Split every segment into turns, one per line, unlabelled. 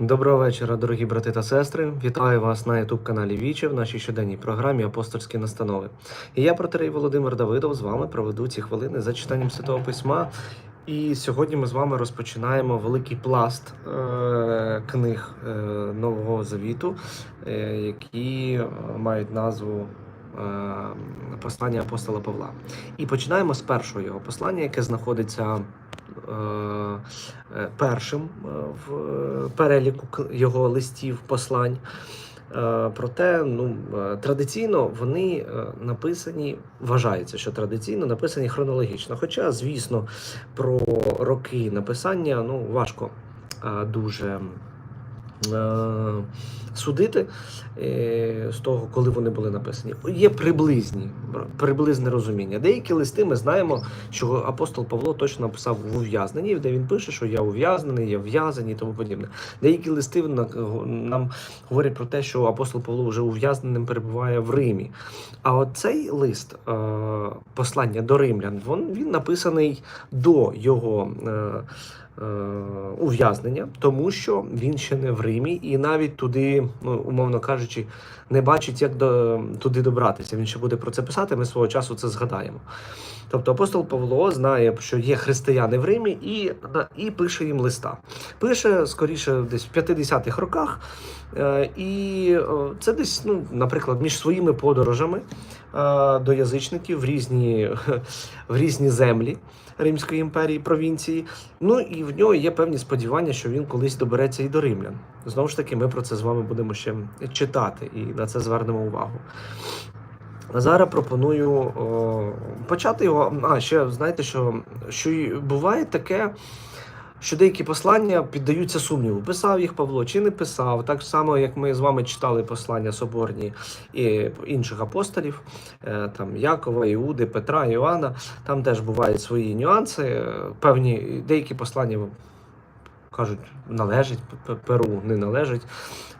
Доброго вечора, дорогі брати та сестри. Вітаю вас на youtube каналі Віче в нашій щоденній програмі Апостольські настанови. І я, протерей Володимир Давидов, з вами проведу ці хвилини за читанням Святого Письма. І сьогодні ми з вами розпочинаємо великий пласт е- книг е- Нового Завіту, е- які е, мають назву. е, Послання апостола Павла. І починаємо з першого його послання, яке знаходиться першим е, в е, переліку його листів послань. Е, Проте, ну е, традиційно вони е, написані, вважається, що традиційно написані хронологічно. Хоча, звісно, про роки написання ну важко е, дуже. Е, Судити е, з того, коли вони були написані, є приблизні приблизне розуміння. Деякі листи ми знаємо, що апостол Павло точно написав в ув'язненні, де він пише, що я ув'язнений, я в'язаний і тому подібне. Деякі листи нам говорять про те, що апостол Павло вже ув'язненим перебуває в Римі. А от цей лист, е, послання до римлян, він написаний до його. Е, Ув'язнення, тому що він ще не в Римі, і навіть туди, ну умовно кажучи, не бачить, як до, туди добратися. Він ще буде про це писати. Ми свого часу це згадаємо. Тобто апостол Павло знає, що є християни в Римі, і, і пише їм листа. Пише скоріше десь в 50-х роках. Е, І е, це десь, ну, наприклад, між своїми подорожами до язичників в різні, в різні землі Римської імперії, провінції. Ну і в нього є певні сподівання, що він колись добереться і до римлян. Знову ж таки, ми про це з вами будемо ще читати і на це звернемо увагу. Зараз пропоную о, почати його. А ще знаєте, що, що буває таке, що деякі послання піддаються сумніву. Писав їх Павло чи не писав. Так само, як ми з вами читали послання соборні і інших апостолів, е, там Якова, Іуди, Петра, Іоанна. Там теж бувають свої нюанси. Певні деякі послання кажуть, належить Перу, не належить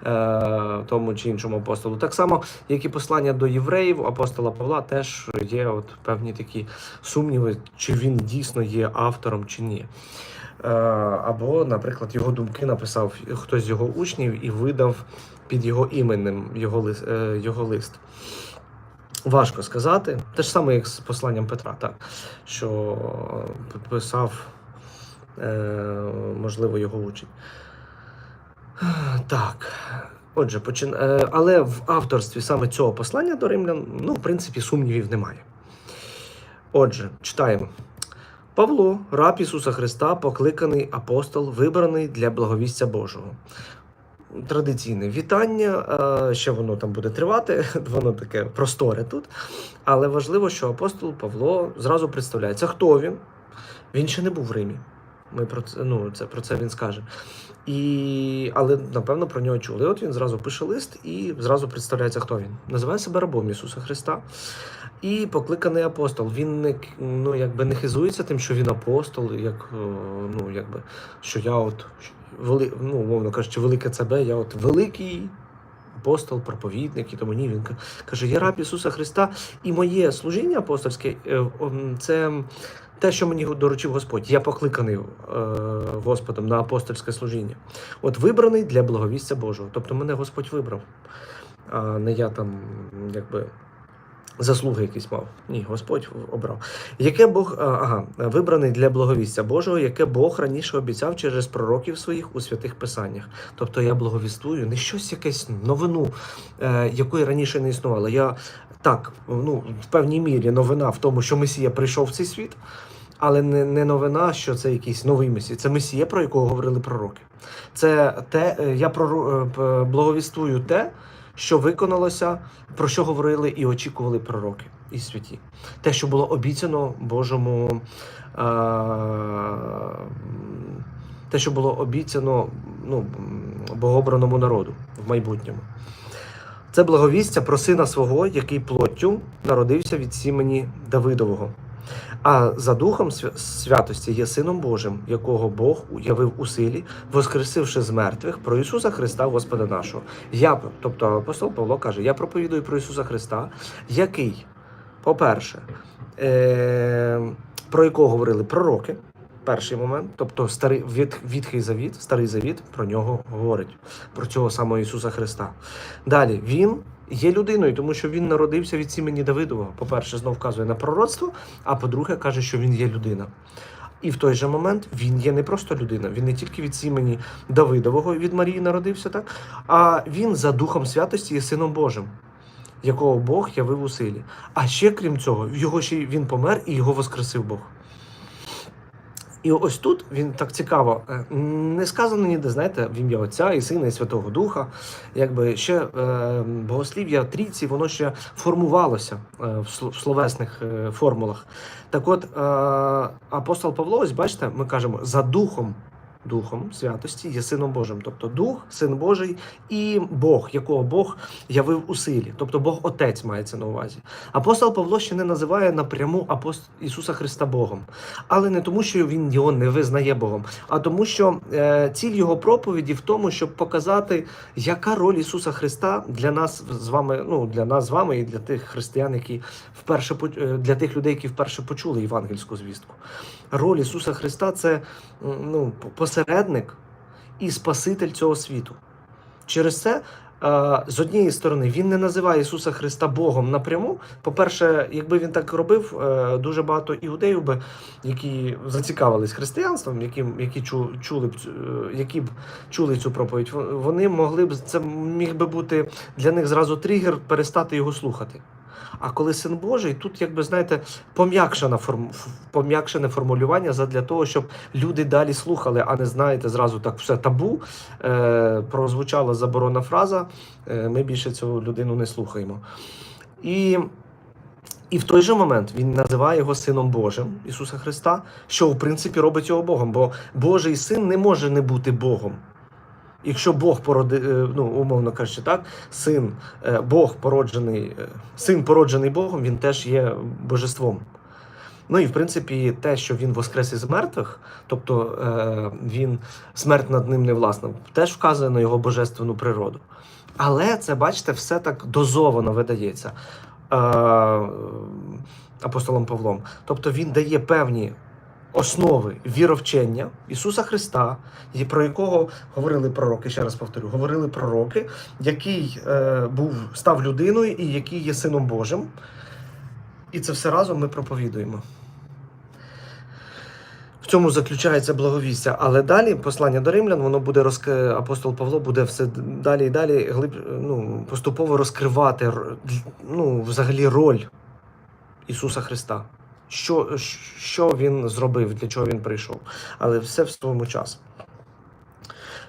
е, тому чи іншому апостолу. Так само, як і послання до євреїв, апостола Павла теж є от певні такі сумніви, чи він дійсно є автором чи ні. Е, або, наприклад, його думки написав хтось з його учнів і видав під його іменем його, лист, е, його лист. Важко сказати. Те ж саме, як з посланням Петра, так, що писав, е, можливо, його учень. Так. Отже, почин... але в авторстві саме цього послання до римлян, ну, в принципі, сумнівів немає. Отже, читаємо. Павло, раб Ісуса Христа, покликаний апостол, вибраний для благовістя Божого. Традиційне вітання, е, ще воно там буде тривати, воно таке просторе тут. Але важливо, що апостол Павло зразу представляється, хто він. Він ще не був в Римі. Ми про це, ну, це, про це він скаже. І, але напевно про нього чули. От він зразу пише лист і зразу представляється, хто він. Називає себе рабом Ісуса Христа. І покликаний апостол. Він не ну, якби не хизується тим, що він апостол, як е, ну, якби, що я от вели, ну, умовно кажучи, велике ЦБ, я от великий апостол, проповідник, і тому ні. Він каже: Я раб Ісуса Христа, і моє служіння апостольське е, це те, що мені доручив Господь. Я покликаний е, Господом на апостольське служіння. От вибраний для благовістя Божого. Тобто мене Господь вибрав, а не я там якби. Заслуги якісь мав. Ні, Господь обрав. Яке Бог, ага, вибраний для благовістя Божого, яке Бог раніше обіцяв через пророків своїх у святих писаннях. Тобто я благовістую не щось якесь новину, е, якої раніше не існувало. Я так, ну в певній мірі новина в тому, що Месія прийшов в цей світ, але не, не новина, що це якийсь новий Месія. Це Месія, про якого говорили пророки. Це те, е, я е, благовістую те, що виконалося, про що говорили і очікували пророки і святі. Те, що було обіцяно Божому. е, те, що було обіцяно ну, богобраному народу в майбутньому. Це благовістя про сина свого, який плоттю народився від сімені Давидового. А за духом святості є сином Божим, якого Бог уявив у силі, воскресивши з мертвих про Ісуса Христа, Господа нашого. Я, тобто апостол Павло каже: я проповідую про Ісуса Христа, який, по-перше, е- про якого говорили пророки, Перший момент, тобто старий від, відхий завіт, старий завіт про нього говорить, про цього самого Ісуса Христа. Далі він є людиною, тому що він народився від сімені Давидового. По-перше, знов вказує на пророцтво, а по-друге, каже, що він є людина. І в той же момент він є не просто людина, він не тільки від сімені Давидового від Марії народився, так а він за Духом святості є сином Божим, якого Бог явив у силі. А ще крім цього, його ще він помер і його воскресив Бог. І ось тут він так цікаво, е, не сказано ніде, знаєте, в ім'я Отця і Сина, і Святого Духа. Якби ще е, богослів'я трійці, воно ще формувалося е, в сло- в словесних е, формулах. Так от, е, апостол Павло, ось бачите, ми кажемо за духом. Духом святості є сином Божим, тобто Дух, Син Божий і Бог, якого Бог явив у силі, тобто Бог Отець мається на увазі. Апостол Павло ще не називає напряму апост... Ісуса Христа Богом, але не тому, що він його не визнає Богом, а тому, що е, ціль його проповіді в тому, щоб показати, яка роль Ісуса Христа для нас з вами, ну для нас з вами і для тих християн, які вперше е, для тих людей, які вперше почули євангельську звістку. Роль Ісуса Христа це ну, посередник і Спаситель цього світу. Через це. е, З однієї сторони, він не називає Ісуса Христа Богом напряму. По-перше, якби він так робив, е, дуже багато іудеїв би, які зацікавились християнством, які, які чу- чули б е, які б чули цю проповідь, вони могли б це міг би бути для них зразу тригер перестати його слухати. А коли син Божий, тут, якби знаєте, пом'якшена форм, пом'якшене формулювання задля того, щоб люди далі слухали, а не знаєте, зразу так все табу. Е, прозвучала заборонна фраза. Е, ми більше цю людину не слухаємо. І, і в той же момент він називає його сином Божим Ісуса Христа, що в принципі робить його Богом, бо Божий син не може не бути Богом. Якщо Бог породи, е, ну умовно кажучи, так, син, е, Бог породжений, е, син породжений Богом, він теж є божеством. Ну і в принципі, те, що він воскрес із мертвих, тобто він смерть над ним не власна, теж вказує на його божественну природу. Але це, бачите, все так дозовано видається апостолом Павлом. Тобто він дає певні основи віровчення Ісуса Христа, про якого говорили пророки, ще раз повторю, говорили пророки, який е, був, став людиною і який є сином Божим. І це все разом ми проповідуємо. В цьому заключається благовістя. Але далі послання до римлян, воно буде розк... апостол Павло буде все далі і далі глиб... ну, поступово розкривати ну, взагалі роль Ісуса Христа. Що, що він зробив, для чого він прийшов. Але все в своєму часу.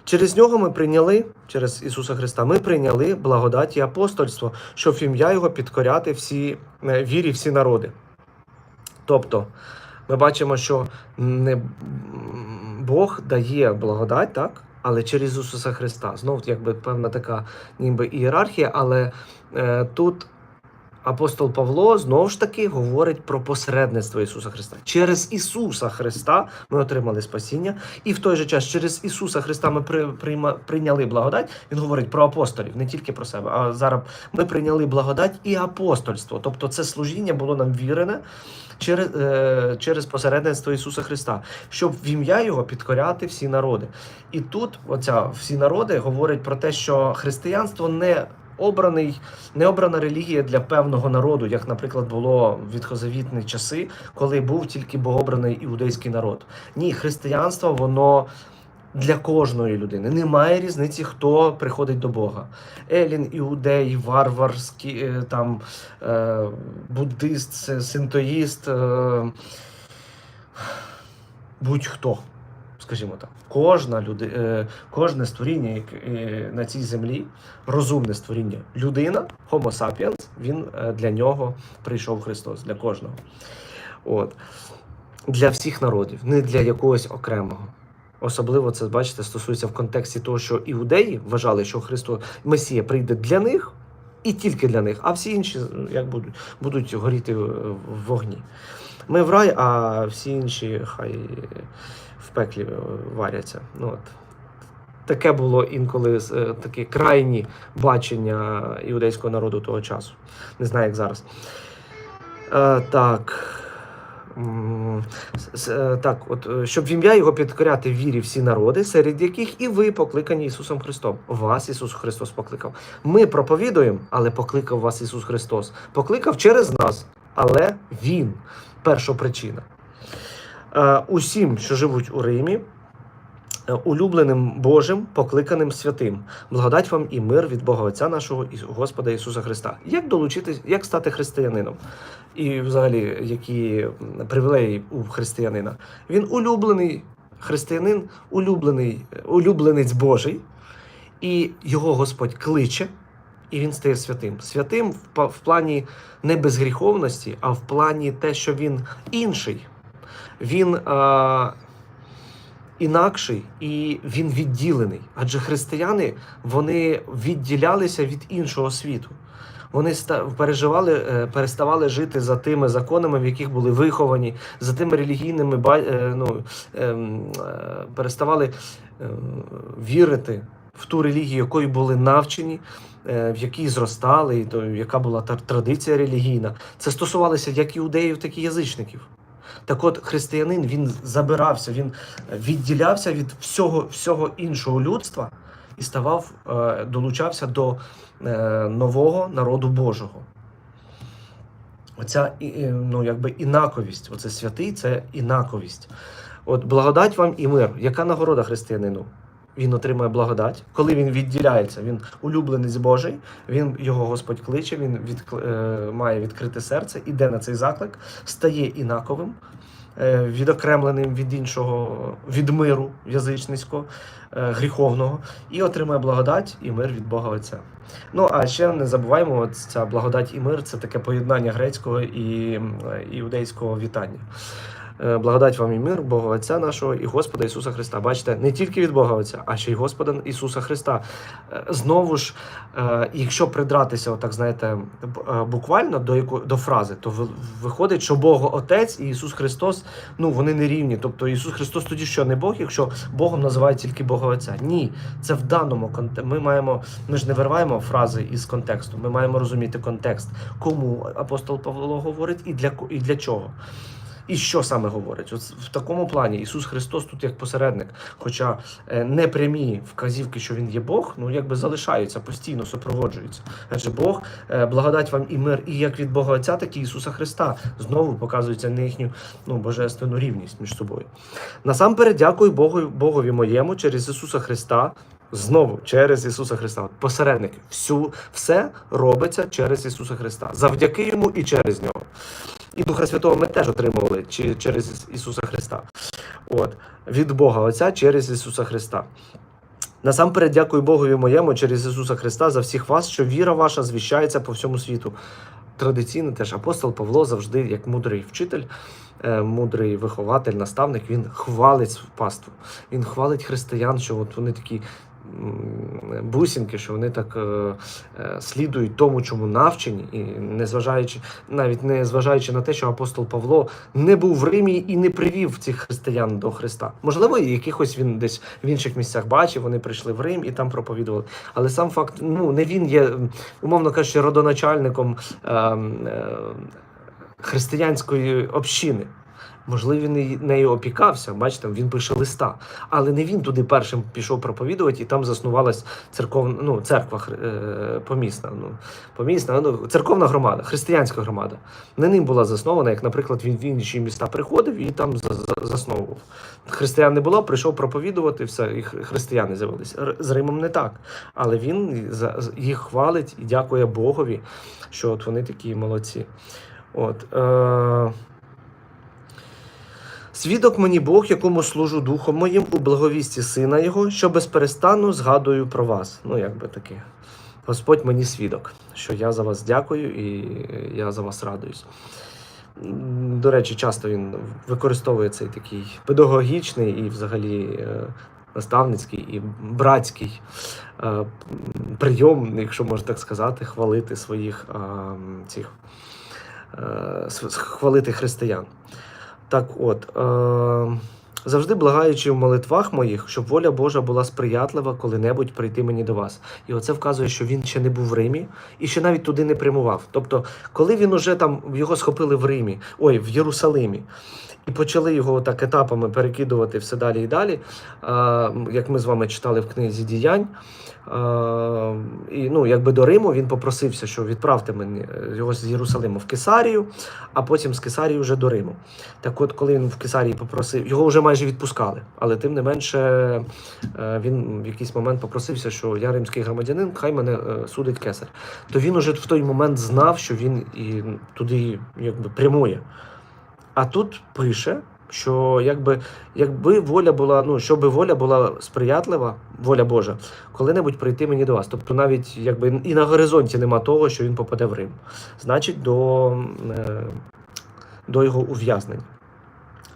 Через нього ми прийняли, через Ісуса Христа, ми прийняли благодать і апостольство, щоб в ім'я Його підкоряти всі е, вірі, всі народи. Тобто, ми бачимо, що не Бог дає благодать, так? Але через Ісуса Христа. Знов якби певна така ніби ієрархія, але е, тут апостол Павло знову ж таки говорить про посередництво Ісуса Христа. Через Ісуса Христа ми отримали спасіння, і в той же час через Ісуса Христа ми при, прийняли благодать. Він говорить про апостолів, не тільки про себе. А зараз ми прийняли благодать і апостольство. Тобто це служіння було нам вірене через, е, через посередництво Ісуса Христа, щоб в ім'я Його підкоряти всі народи. І тут оця всі народи говорить про те, що християнство не обраний, не обрана релігія для певного народу, як, наприклад, було в відхозавітні часи, коли був тільки богобраний іудейський народ. Ні, християнство воно. Для кожної людини немає різниці, хто приходить до Бога. Елін, іудей, варварський, е, там е, буддист, синтоїст, е, будь-хто, скажімо так. Кожна люди, е, кожне створіння яке, е, на цій землі, розумне створіння, людина, Homo sapiens, він е, для нього прийшов Христос, для кожного. От. Для всіх народів, не для якогось окремого. Особливо це, бачите, стосується в контексті того, що іудеї вважали, що Христос Месія прийде для них і тільки для них, а всі інші як будуть, будуть горіти в вогні. Ми в рай, а всі інші хай в пеклі варяться. Ну, от. Таке було інколи е, такі крайні бачення іудейського народу того часу. Не знаю, як зараз. Е, так. е, так, от, е, щоб в ім'я його підкоряти вірі всі народи, серед яких і ви покликані Ісусом Христом. Вас Ісус Христос покликав. Ми проповідуємо, але покликав вас Ісус Христос. Покликав через нас, але Він першопричина. Е, Усім, що живуть у Римі, е, улюбленим Божим, покликаним святим. Благодать вам і мир від Бога Отця нашого і Господа Ісуса Христа. Як долучитись, як стати християнином? І взагалі, які привілеї у християнина? Він улюблений християнин, улюблений, улюбленець Божий, і його Господь кличе, і він стає святим. Святим в, в плані не безгріховності, а в плані те, що він інший. Він а, інакший і він відділений. Адже християни вони відділялися від іншого світу. Вони переживали, е, переставали жити за тими законами, в яких були виховані, за тими релігійними е, ну, ем, е, переставали е, вірити в ту релігію, якою були навчені, в якій зростали, і то, яка була традиція релігійна. Це стосувалося як іудеїв, так і язичників. Так от християнин він забирався, він відділявся від всього, всього іншого людства і ставав, е, долучався до е, нового народу Божого. Оця ну, якби інаковість, оце святий це інаковість. От благодать вам і мир. Яка нагорода християнину? Він отримує благодать, коли він відділяється, він улюбленець Божий, він його Господь кличе, він від, має відкрите серце, іде на цей заклик, стає інаковим, е, відокремленим від іншого, від миру язичницького, е, гріховного, і отримує благодать і мир від Бога Отця. Ну а ще не забуваємо, от ця благодать і мир це таке поєднання грецького і м, іудейського вітання. Е, Благодать вам і мир, Бога Отця нашого і Господа Ісуса Христа. Бачите, не тільки від Бога Отця, а ще й Господа Ісуса Христа. Е, Знову ж, е, якщо придратися, отак знаєте, буквально до яко, до фрази, то виходить, що Бог Отець і Ісус Христос, ну вони не рівні. Тобто Ісус Христос тоді що не Бог, якщо Богом називають тільки Бога Отця. Ні, це в даному контексті. Ми маємо, ми ж не вириваємо фрази із контексту. Ми маємо розуміти контекст, кому апостол Павло говорить і для і для чого. І що саме говорить? От в такому плані Ісус Христос тут як посередник, хоча е, не прямі вказівки, що Він є Бог, ну якби залишаються постійно, супроводжуються. Адже Бог, е, благодать вам і мир, і як від Бога Отця, так і Ісуса Христа знову показується на їхню ну, божественну рівність між собою. Насамперед, дякую Богу, Богові моєму через Ісуса Христа. Знову через Ісуса Христа. От Посередник. Всю, все робиться через Ісуса Христа. Завдяки йому і через нього. І Духа Святого ми теж отримували через Ісуса Христа. От. Від Бога Отця через Ісуса Христа. Насамперед, дякую Богові моєму через Ісуса Христа за всіх вас, що віра ваша звіщається по всьому світу. Традиційно теж апостол Павло завжди, як мудрий вчитель, е, мудрий вихователь, наставник, він хвалить паству. Він хвалить християн, що от вони такі бусинки, що вони так е, е, слідують тому, чому навчені, і незважаючи, навіть не зважаючи на те, що апостол Павло не був в Римі і не привів цих християн до Христа. Можливо, якихось він десь в інших місцях бачив, вони прийшли в Рим і там проповідували. Але сам факт, ну не він є, умовно кажучи, родоначальником е, е, християнської общини. Можливо, він нею опікався. Бачите, він пише листа, але не він туди першим пішов проповідувати, і там заснувалась церковна ну, церква е, помісна. Ну, помісна, ну, церковна громада, християнська громада. Не ним була заснована, як, наприклад, він в інші міста приходив і там за- за- засновував. Християн не було, прийшов проповідувати, все, і християни з'явилися. З Римом не так. Але він їх хвалить і дякує Богові, що от вони такі молодці. От, е- Свідок мені Бог, якому служу духом моїм у благовісті сина Його, що безперестанно згадую про вас. Ну, якби таке. Господь мені свідок, що я за вас дякую і я за вас радуюсь. До речі, часто він використовує цей такий педагогічний і взагалі е, наставницький і братський е, прийом, якщо можна так сказати, хвалити своїх е, цих е, хвалити християн. Так от. Е, завжди благаючи в молитвах моїх, щоб воля Божа була сприятлива коли-небудь прийти мені до вас. І оце вказує, що він ще не був в Римі і ще навіть туди не прямував. Тобто, коли він уже там його схопили в Римі, ой, в Єрусалимі. І почали його так етапами перекидувати все далі і далі, як ми з вами читали в книзі діянь. І ну, якби до Риму він попросився, що відправте мене його з Єрусалиму в Кесарію, а потім з Кесарії вже до Риму. Так от, коли він в Кесарії попросив, його вже майже відпускали, але тим не менше е, він в якийсь момент попросився, що я римський громадянин, хай мене е, судить кесар. То він уже в той момент знав, що він і туди якби прямує. А тут пише, що якби, якби воля була, ну щоб воля була сприятлива, воля Божа, коли-небудь прийти мені до вас. Тобто навіть якби і на горизонті нема того, що він попаде в Рим. Значить, до, е, до його ув'язнення.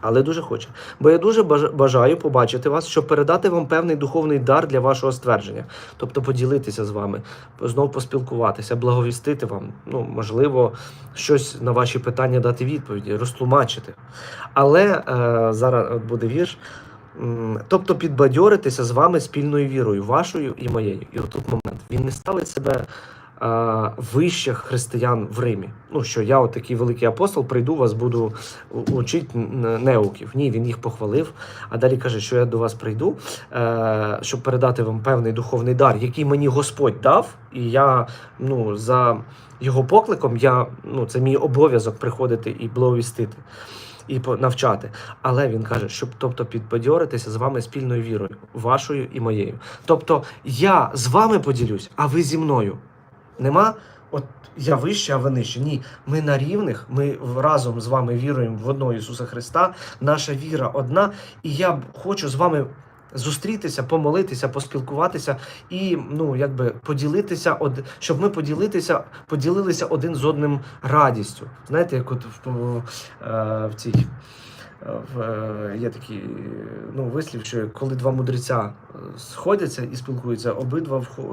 Але дуже хоче. Бо я дуже бажаю побачити вас, щоб передати вам певний духовний дар для вашого ствердження, тобто поділитися з вами, знов поспілкуватися, благовістити вам, ну можливо, щось на ваші питання дати відповіді, розтлумачити. Але е, зараз от буде вірш. Тобто підбадьоритися з вами спільною вірою, вашою і моєю. І отут момент. Він не ставить себе е, вище християн в Римі. Ну що я, от такий великий апостол, прийду вас, буду учити неуків. Ні, він їх похвалив. А далі каже, що я до вас прийду, е, щоб передати вам певний духовний дар, який мені Господь дав, і я ну за його покликом, я ну це мій обов'язок приходити і благовістити. І навчати, але він каже, щоб тобто підбадьоритися з вами спільною вірою, вашою і моєю. Тобто я з вами поділюсь, а ви зі мною. Нема от я вище, а ви нижче. Ні, ми на рівних, ми разом з вами віруємо в одного Ісуса Христа. Наша віра одна, і я хочу з вами зустрітися, помолитися, поспілкуватися і ну якби поділитися, од... щоб ми поділитися, поділилися один з одним радістю. Знаєте, як от в, в, е, в цій. В, є такий ну, вислів, що коли два мудреця е, сходяться і спілкуються, обидва е,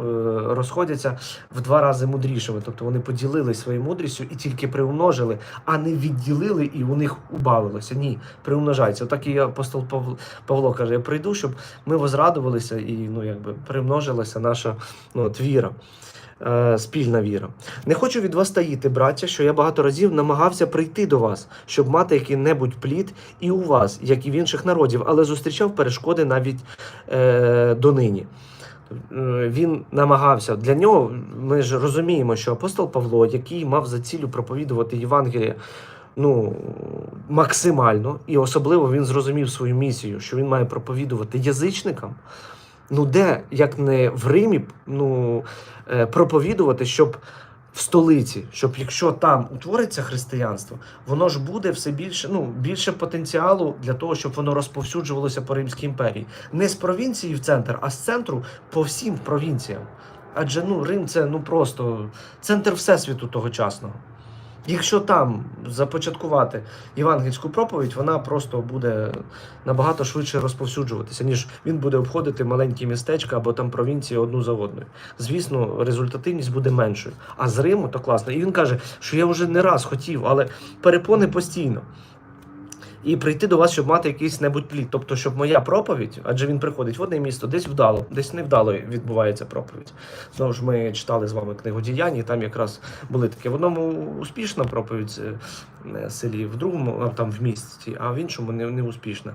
розходяться в два рази мудрішими. Тобто вони поділились своєю мудрістю і тільки приумножили, а не відділили і у них убавилося. Ні, приумножається. Отак і апостол Павло каже: я прийду, щоб ми возрадувалися і ну, якби примножилася наша ну, от, віра. Е, Спільна віра. Не хочу від вас таїти, браття, що я багато разів намагався прийти до вас, щоб мати який-небудь плід і у вас, як і в інших народів, але зустрічав перешкоди навіть е, донині. Е, Він намагався для нього. Ми ж розуміємо, що апостол Павло, який мав за цілю проповідувати Євангеліє, ну максимально, і особливо він зрозумів свою місію, що він має проповідувати язичникам. Ну де, як не в Римі, ну е, проповідувати, щоб в столиці, щоб якщо там утвориться християнство, воно ж буде все більше, ну більше потенціалу для того, щоб воно розповсюджувалося по Римській імперії, не з провінції в центр, а з центру по всім провінціям. Адже ну Рим це ну просто центр всесвіту тогочасного. Якщо там започаткувати євангельську проповідь, вона просто буде набагато швидше розповсюджуватися, ніж він буде обходити маленькі містечка або там провінції одну за одною. Звісно, результативність буде меншою. А з Риму то класно. І він каже, що я вже не раз хотів, але перепони постійно. І прийти до вас, щоб мати якийсь небудь плід. Тобто, щоб моя проповідь, адже він приходить в одне місто, десь вдало, десь невдало відбувається проповідь. Знову ж ми читали з вами книгу діянь, і там якраз були такі. В одному успішна проповідь е, селі, в другому там в місті, а в іншому не, не успішна.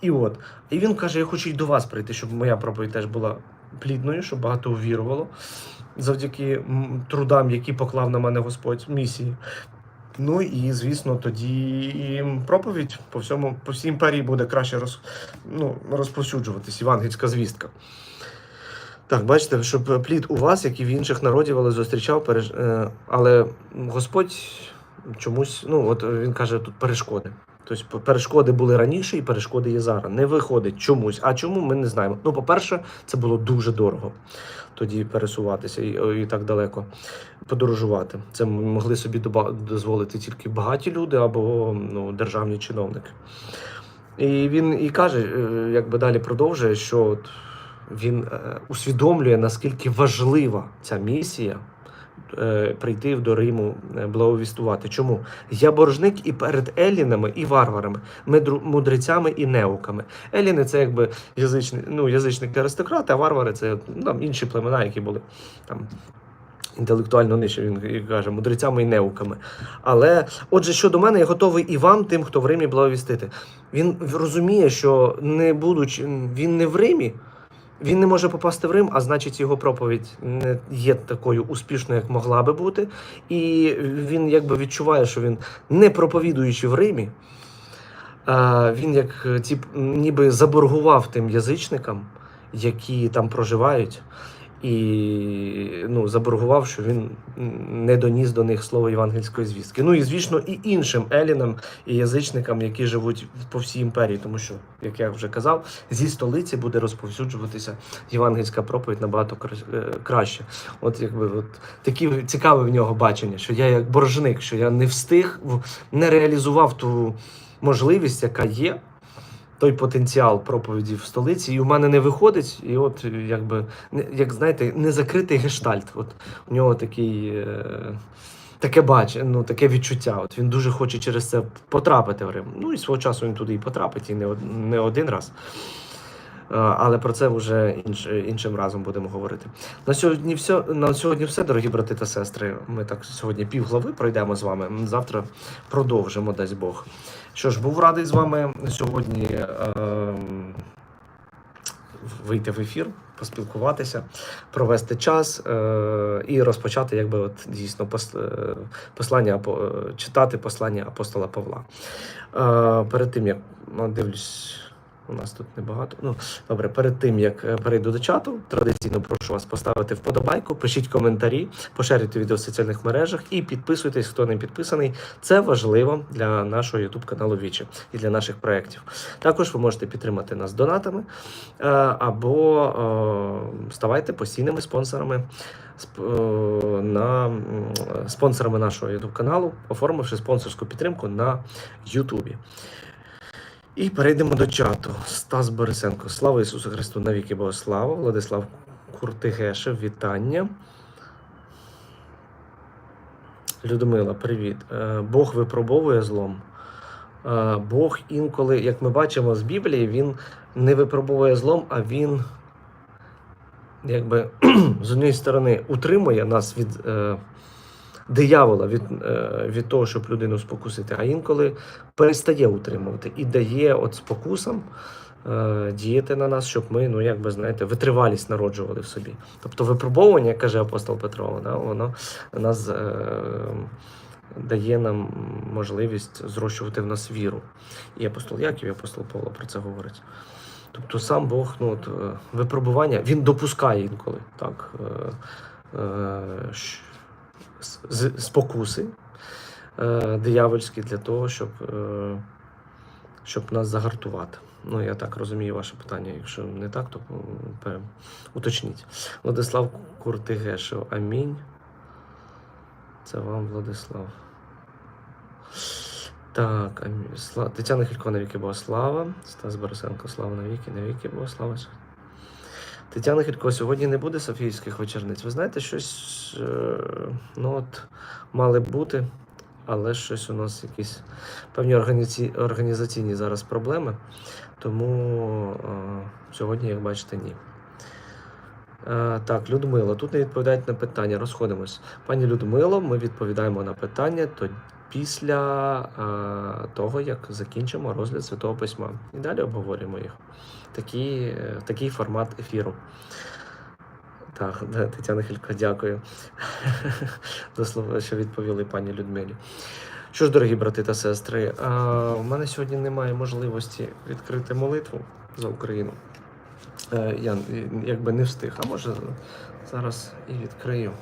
І от. І він каже: Я хочу й до вас прийти, щоб моя проповідь теж була плідною, щоб багато увірувало завдяки трудам, які поклав на мене Господь місії. Ну і звісно, тоді проповідь по всьому, по всій імперії буде краще роз, ну, розповсюджуватись, євангельська звістка. Так, бачите, щоб плід у вас, як і в інших народів, але зустрічав, переж... е, але Господь чомусь, ну от він каже, тут перешкоди. Тобто перешкоди були раніше, і перешкоди є зараз. Не виходить чомусь. А чому ми не знаємо? Ну, по-перше, це було дуже дорого тоді пересуватися і, і так далеко подорожувати. Це могли собі дозволити тільки багаті люди або ну, державні чиновники. І він і каже, е, якби далі продовжує, що от він е, усвідомлює, наскільки важлива ця місія прийти до Риму е, благовістувати. Чому? Я боржник і перед елінами, і варварами, мудрецями і неуками. Еліни це якби язичні, ну, язичники аристократи, а варвари це ну, там, інші племена, які були там. Інтелектуально нижче, він каже, мудрецями і неуками. Але, отже, щодо мене, я готовий і вам, тим, хто в Римі благовістити. Він розуміє, що не будучи, він не в Римі, він не може попасти в Рим, а значить, його проповідь не є такою успішною, як могла би бути. І він якби відчуває, що він не проповідуючи в Римі, він як е, ті, ніби заборгував тим язичникам, які там проживають, і ну, заборгував, що він не доніс до них слово євангельської звістки. Ну і звісно, і іншим елінам і язичникам, які живуть по всій імперії, тому що, як я вже казав, зі столиці буде розповсюджуватися євангельська проповідь набагато е, краще. От якби от такі цікаве в нього бачення, що я як боржник, що я не встиг, не реалізував ту можливість, яка є. Той потенціал проповіді в столиці, і у мене не виходить, і от якби як знаєте, не закритий гештальт. От у нього такий е, таке бачення, ну таке відчуття. От він дуже хоче через це потрапити в Рим. Ну і свого часу він туди і потрапить, і не, не один раз. Е, Але про це вже інш, іншим разом будемо говорити. На сьогодні все, на сьогодні все, дорогі брати та сестри. Ми так сьогодні півглави пройдемо з вами. Завтра продовжимо, дасть Бог. Що ж, був радий з вами сьогодні е, вийти в ефір, поспілкуватися, провести час е, і розпочати, якби от дійсно е, послання е, читати послання апостола Павла. Е, перед тим як ну, дивлюсь. У нас тут небагато. Ну добре, перед тим як е, перейду до чату, традиційно прошу вас поставити вподобайку, пишіть коментарі, поширюйте відео в соціальних мережах і підписуйтесь, хто не підписаний. Це важливо для нашого youtube каналу Вічі і для наших проєктів. Також ви можете підтримати нас донатами е, або е, ставайте постійними спонсорами сп- на спонсорами нашого youtube каналу, оформивши спонсорську підтримку на Ютубі. І перейдемо до чату. Стас Борисенко. Слава Ісусу Христу! Навіки Богослава. Владислав Куртигешев, вітання. Людмила, привіт. Е, Бог випробовує злом. Е, Бог інколи, як ми бачимо з Біблії, він не випробовує злом, а він якби з однієї сторони утримує нас від е, диявола, від, е, від того, щоб людину спокусити, а інколи перестає утримувати і дає от спокусам е, діяти на нас, щоб ми, ну як би знаєте, витривалість народжували в собі. Тобто випробовування, як каже апостол Петро, да, воно нас е, дає нам можливість зрощувати в нас віру. І апостол Яків, і апостол Павло про це говорить. Тобто сам Бог, ну от, е, випробування, він допускає інколи так, е, е, спокуси е, диявольські для того, щоб, е, щоб нас загартувати. Ну, я так розумію ваше питання. Якщо не так, то уточніть. Владислав Куртигешев, амінь. Це вам, Владислав. Так, амінь. Тетяна Хілько, навіки Богослава. Стас Борисенко, слава навіки, навіки Богослава. Тетяна Хілько, сьогодні не буде Софійських вечорниць. Ви знаєте, щось е, ну от, мали бути, але щось у нас якісь певні організаційні зараз проблеми. Тому е, сьогодні, як бачите, ні. Е, так, Людмила, тут не відповідають на питання. Розходимось. Пані Людмило, ми відповідаємо на питання то після того, як закінчимо розгляд Святого Письма. І далі обговорюємо їх. Такий, е, такий формат ефіру. Так, Тетяна Хілько, дякую. До слова, що відповіли пані Людмилі. Що ж, дорогі брати та сестри, у мене сьогодні немає можливості відкрити молитву за Україну. Е, Я якби не встиг, а може зараз і відкрию.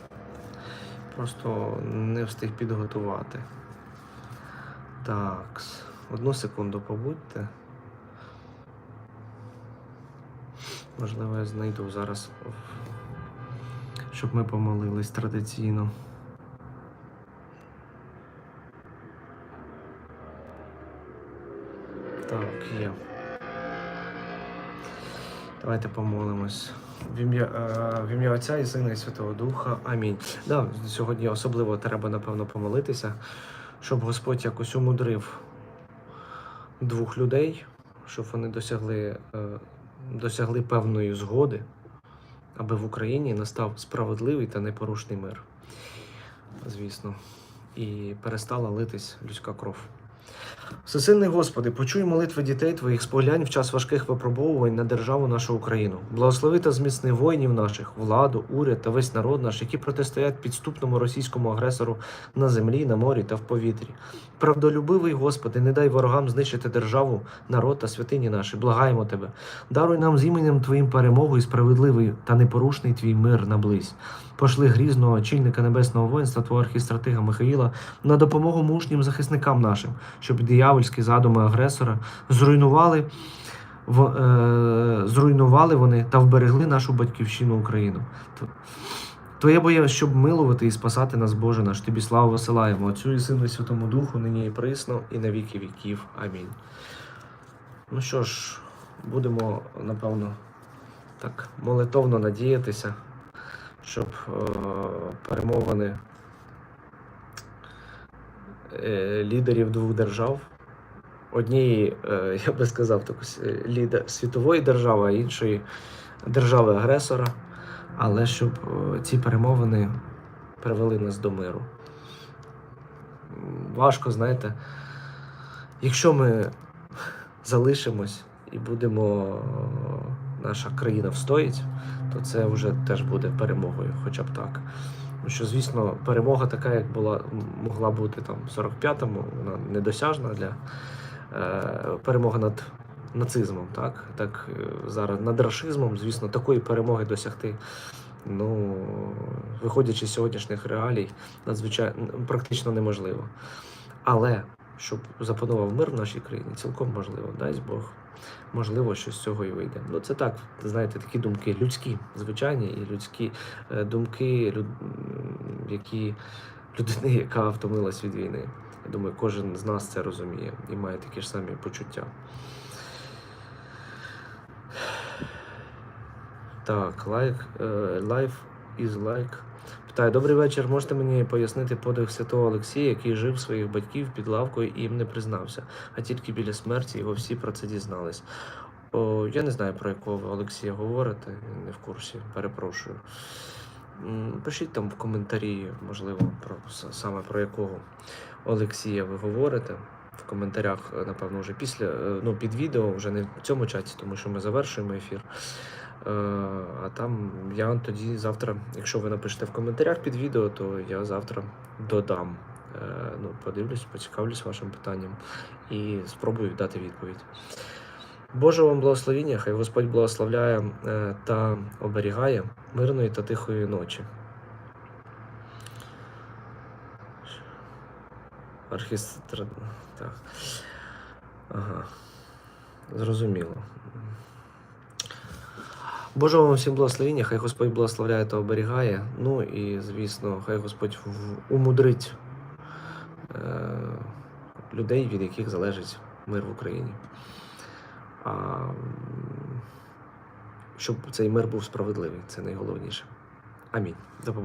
Просто не встиг підготувати. Так, одну секунду побудьте. Можливо, я знайду зараз, щоб ми помолились традиційно. Так, є. Давайте помолимось. В ім'я, е, в ім'я Отця і Сина і Святого Духа. Амінь. Да, сьогодні особливо треба, напевно, помолитися, щоб Господь якось умудрив двох людей, щоб вони досягли, е, досягли певної згоди, аби в Україні настав справедливий та непорушний мир. Звісно. І перестала литись людська кров. Всесильний Господи, почуй молитви дітей Твоїх, споглянь в час важких випробовувань на державу нашу Україну. Благослови та зміцни воїнів наших, владу, уряд та весь народ наш, які протистоять підступному російському агресору на землі, на морі та в повітрі. Правдолюбивий Господи, не дай ворогам знищити державу, народ та святині наші. Благаємо Тебе. Даруй нам з іменем Твоїм перемогу і справедливий та непорушний Твій мир наблизь. Пошли грізного очільника небесного воїнства, Твого архістратига Михаїла, на допомогу мужнім захисникам нашим, щоб диявольські задуми агресора зруйнували, в, е, зруйнували вони та вберегли нашу батьківщину Україну. Твоє боє, щоб милувати і спасати нас, Боже наш, тобі славу висилаємо, Отцю і Сину і Святому Духу, нині і присно, і на віки віків. Амінь. Ну що ж, будемо, напевно, так молитовно надіятися, щоб е, перемовини е, лідерів двох держав. Однієї, е, я би сказав, лідер світової держави, а іншої держави-агресора. Але щоб ці перемовини привели нас до миру. Важко, знаєте, якщо ми залишимось і будемо, наша країна встоїть, то це вже теж буде перемогою, хоча б так. Тому що, звісно, перемога така, як була, могла бути там в 45-му, вона недосяжна для е, перемога над нацизмом, так? Так е, зараз над рашизмом, звісно, такої перемоги досягти. Ну, виходячи з сьогоднішніх реалій, надзвичайно практично неможливо. Але щоб запанував мир в нашій країні, цілком можливо, дасть Бог. Можливо, що з цього і вийде. Ну, це так, знаєте, такі думки людські, звичайні, і людські е, думки, люд... які людини, яка втомилась від війни. Я думаю, кожен з нас це розуміє і має такі ж самі почуття. Так, лайк, life is like. Питаю, добрий вечір. Можете мені пояснити подвиг святого Олексія, який жив своїх батьків під лавкою і їм не признався, а тільки біля смерті його всі про це дізнались. О, я не знаю, про якого ви Олексія говорите, не в курсі, перепрошую. Пишіть там в коментарі, можливо, про саме про якого Олексія ви говорите. В коментарях, напевно, вже після, е, ну, під відео, вже не в цьому чаті, тому що ми завершуємо ефір. Е, А там я тоді завтра, якщо ви напишете в коментарях під відео, то я завтра додам. Е, Ну, подивлюсь, поцікавлюсь вашим питанням і спробую дати відповідь. Боже вам благословіння, хай Господь благословляє е, та оберігає мирної та тихої ночі. Архістр... Так. Ага. Зрозуміло. Боже вам всім благословіння, хай Господь благословляє та оберігає. Ну і, звісно, хай Господь умудрить е, людей, від яких залежить мир в Україні. А, щоб цей мир був справедливий, це найголовніше. Амінь. До побачення.